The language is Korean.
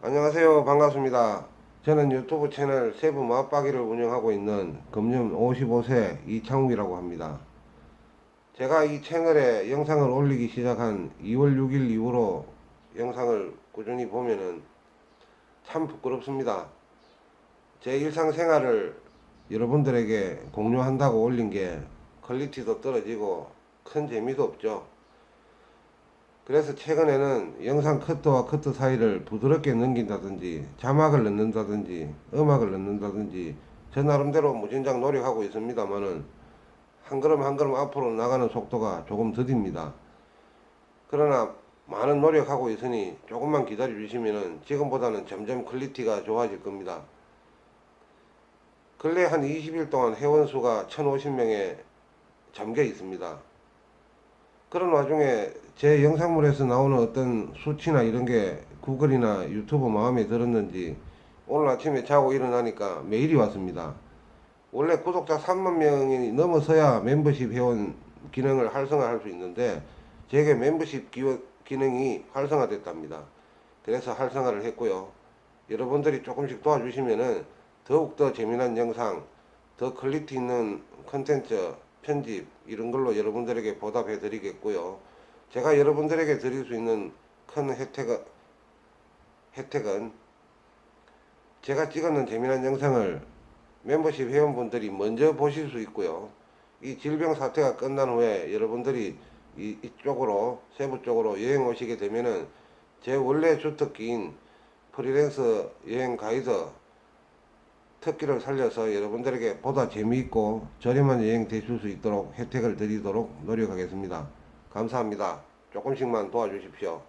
안녕하세요. 반갑습니다. 저는 유튜브 채널 세부 맛박이를 운영하고 있는 금년 55세 이창욱이라고 합니다. 제가 이 채널에 영상을 올리기 시작한 2월 6일 이후로 영상을 꾸준히 보면은 참 부끄럽습니다. 제 일상생활을 여러분들에게 공유한다고 올린 게 퀄리티도 떨어지고 큰 재미도 없죠. 그래서 최근에는 영상 커트와 커트 사이를 부드럽게 넘긴다든지 자막을 넣는다든지 음악을 넣는다든지 저 나름대로 무진장 노력하고 있습니다만은 한 걸음 한 걸음 앞으로 나가는 속도가 조금 더딥니다. 그러나 많은 노력하고 있으니 조금만 기다려 주시면은 지금보다는 점점 퀄리티가 좋아질 겁니다. 근래 한 20일 동안 회원수가 1,050명에 잠겨 있습니다. 그런 와중에 제 영상물에서 나오는 어떤 수치나 이런 게 구글이나 유튜브 마음에 들었는지 오늘 아침에 자고 일어나니까 메일이 왔습니다. 원래 구독자 3만 명이 넘어서야 멤버십 회원 기능을 활성화할 수 있는데 제게 멤버십 기능이 활성화됐답니다. 그래서 활성화를 했고요. 여러분들이 조금씩 도와주시면은 더욱더 재미난 영상, 더 퀄리티 있는 컨텐츠, 편집 이런 걸로 여러분들에게 보답해 드리겠고요. 제가 여러분들에게 드릴 수 있는 큰 혜택은 혜택은 제가 찍었는 재미난 영상을 멤버십 회원분들이 먼저 보실 수 있고요. 이 질병 사태가 끝난 후에 여러분들이 이, 이쪽으로 세부 쪽으로 여행 오시게 되면은 제 원래 주특기인 프리랜서 여행 가이드 특기를 살려서 여러분들에게 보다 재미있고 저렴한 여행 되실 수 있도록 혜택을 드리도록 노력하겠습니다. 감사합니다. 조금씩만 도와주십시오.